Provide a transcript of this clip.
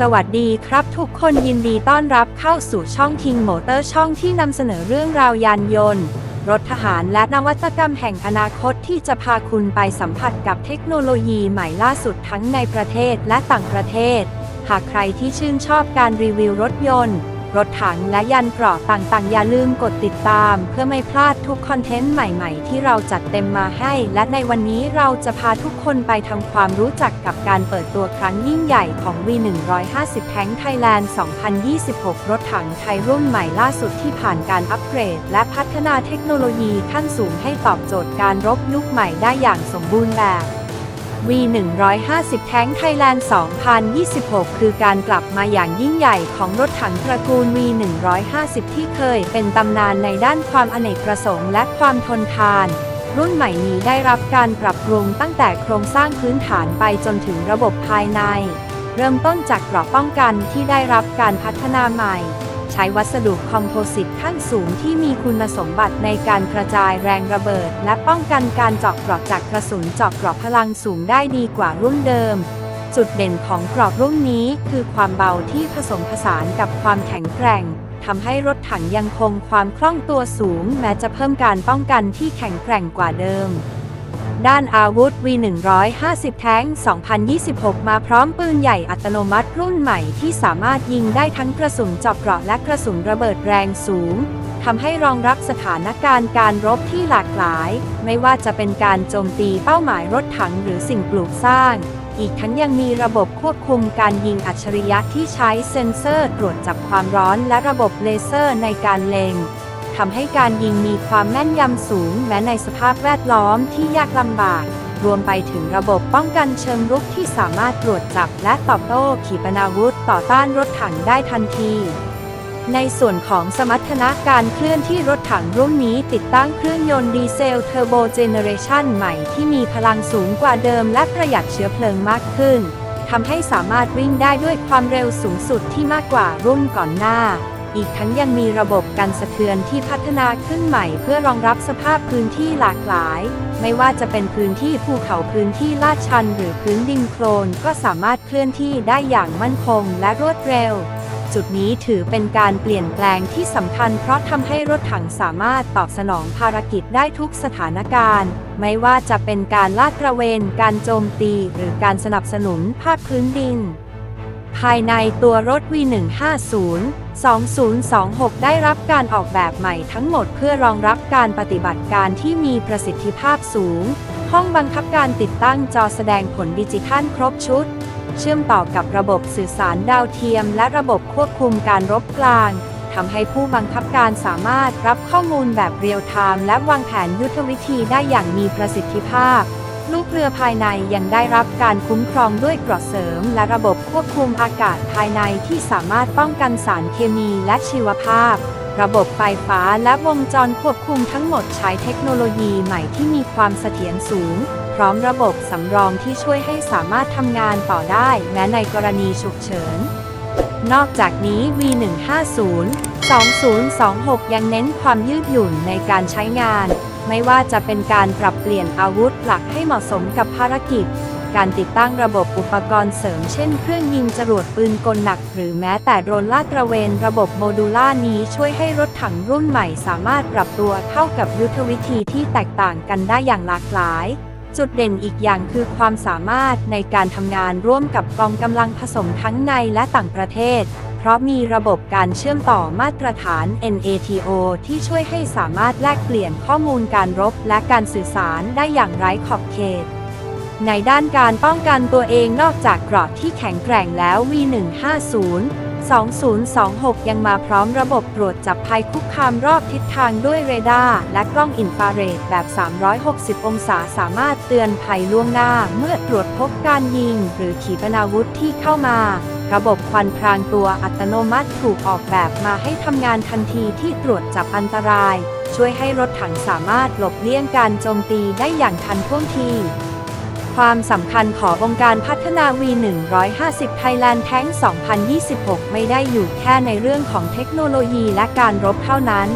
สวัสดีครับทุกคนยินดีต้อนรับเข้าสู่ช่องทิงโมเตอร์ช่องที่นำเสนอเรื่องราวยานยนต์ รถทหารและนวัตกรรมแห่งอนาคตที่จะพาคุณไปสัมผัสกับเทคโนโลยีใหม่ล่าสุดทั้งในประเทศและต่างประเทศ หากใครที่ชื่นชอบการรีวิวรถยนต์ รถถังและยันเกราะต่างๆ อย่าลืมกดติดตาม เพื่อไม่พลาดทุกคอนเทนต์ใหม่ๆ ที่เราจัดเต็มมาให้ และในวันนี้เราจะพาทุกคนไปทำความรู้จักกับการเปิดตัวครั้งยิ่งใหญ่ของ V150 แทงไทยแลนด์ 2026 รถถังไทยรุ่นใหม่ล่าสุดที่ผ่านการอัปเกรด และพัฒนาเทคโนโลยีขั้นสูงให้ตอบโจทย์การรบยุคใหม่ได้อย่างสมบูรณ์แบบ V150 แท้งไทยแลนด์ 2026 คือการกลับมาอย่างยิ่งใหญ่ของรถถังตระกูล V150 ที่เคยเป็นตำนานในด้านความอเนกประสงค์และความทนทาน รุ่นใหม่นี้ได้รับการปรับปรุงตั้งแต่โครงสร้างพื้นฐานไปจนถึงระบบภายใน เริ่มต้นจากกราะป้องกันที่ได้รับการพัฒนาใหม่ ใช้วัสดุคอมโพสิตขั้นสูงที่มีคุณสมบัติในการกระจายแรงระเบิด และป้องกันการเจาะเกราะจากกระสุนเจาะเกราะพลังสูงได้ดีกว่ารุ่นเดิม จุดเด่นของกรอบรุ่นนี้คือความเบาที่ผสมผสานกับความแข็งแกร่งทำให้รถถังยังคงความคล่องตัวสูง แม้จะเพิ่มการป้องกันที่แข็งแกร่งกว่าเดิม ด้านอาวุธ V150 แท้ง2026 มาพร้อมปืนใหญ่อัตโนมัติรุ่นใหม่ที่สามารถยิงได้ทั้งกระสุนเจาะเกราะและกระสุนระเบิดแรงสูงทำให้รองรับสถานการณ์การรบที่หลากหลาย ไม่ว่าจะเป็นการโจมตีเป้าหมายรถถังหรือสิ่งปลูกสร้าง อีกทั้งยังมีระบบควบคุมการยิงอัจฉริยะที่ใช้เซ็นเซอร์ตรวจจับความร้อนและระบบเลเซอร์ในการเล็ง ทำให้การยิงมีความแม่นยำสูงแม้ในสภาพแวดล้อมที่ยากลำบาก รวมไปถึงระบบป้องกันเชิงรุกที่สามารถตรวจจับและตอบโต้ขีปนาวุธต่อต้านรถถังได้ทันทีในส่วนของสมรรถนะการเคลื่อนที่รถถังรุ่นนี้ติดตั้งเครื่องยนต์ดีเซลเทอร์โบเจเนเรชันใหม่ที่มีพลังสูงกว่าเดิมและประหยัดเชื้อเพลิงมากขึ้น ทำให้สามารถวิ่งได้ด้วยความเร็วสูงสุดที่มากกว่ารุ่นก่อนหน้า อีกทั้งยังมีระบบกันสะเทือนที่พัฒนาขึ้นใหม่ เพื่อรองรับสภาพพื้นที่หลากหลาย ไม่ว่าจะเป็นพื้นที่ภูเขาพื้นที่ลาดชัน หรือพื้นดินโคลนก็สามารถเคลื่อนที่ได้อย่างมั่นคงและรวดเร็วจุดนี้ถือเป็นการเปลี่ยนแปลงที่สำคัญเพราะทำให้รถถังสามารถตอบสนองภารกิจได้ทุกสถานการณ์ ไม่ว่าจะเป็นการลาดตระเวน การโจมตี หรือการสนับสนุนภาคพื้นดิน ภายในตัวรถ V150 2026 ได้รับการออกแบบใหม่ทั้งหมดเพื่อรองรับการปฏิบัติการที่มีประสิทธิภาพสูง ห้องบังคับการติดตั้งจอแสดงผลดิจิทัลครบชุด เชื่อมต่อกับระบบสื่อสารดาวเทียม และระบบควบคุมการรบกลางทำให้ผู้บังคับการสามารถรับข้อมูลแบบเรียลไทม์และวางแผนยุทธวิธีได้อย่างมีประสิทธิภาพ ลูกเรือภายในยังได้รับการคุ้มครองด้วยกราะเสริม และระบบควบคุมอากาศภายในที่สามารถป้องกันสารเคมีและชีวภาพ ระบบไฟฟ้าและวงจรควบคุมทั้งหมดใช้เทคโนโลยีใหม่ที่มีความเสถียรสูง พร้อมระบบสำรองที่ช่วยให้สามารถทำงานต่อได้แม้ในกรณีฉุกเฉิน นอกจากนี้ V150 2026 ยังเน้นความยืดหยุ่นในการใช้งาน ไม่ว่าจะเป็นการปรับเปลี่ยนอาวุธหลักให้เหมาะสมกับภารกิจ การติดตั้งระบบอุปกรณ์เสริมเช่นเครื่องยิงจรวดปืนกลหนัก หรือแม้แต่โดรนลาดตระเวนระบบโมดูล่านี้ช่วยให้รถถังรุ่นใหม่สามารถปรับตัวเข้ากับยุทธวิธีที่แตกต่างกันได้อย่างหลากหลาย จุดเด่นอีกอย่างคือความสามารถในการทำงานร่วมกับกองกำลังผสมทั้งในและต่างประเทศ เพราะมีระบบการเชื่อมต่อมาตรฐาน NATO ที่ช่วยให้สามารถแลกเปลี่ยนข้อมูลการรบและการสื่อสารได้อย่างไร้ขอบเขต ในด้านการป้องกันตัวเองนอกจากกราะที่แข็งแกร่งแล้ว V150 2026 ยังมาพร้อมระบบตรวจจับภัยคุกคามรอบทิศทางด้วยเรดาร์และกล้องอินฟราเรดแบบ 360 องศาสามารถเตือนภัยล่วงหน้าเมื่อตรวจพบการยิง หรือขีปนาวุธที่เข้ามา ระบบควันพรางตัวอัตโนมัติถูกออกแบบมาให้ทำงานทันทีที่ตรวจจับอันตราย ช่วยให้รถถังสามารถหลบเลี่ยงการโจมตีได้อย่างทันท่วงทีความสำคัญขององค์การพัฒนา V150 Thailand Tank 2026 ไม่ได้อยู่แค่ในเรื่องของเทคโนโลยีและการรบเท่านั้น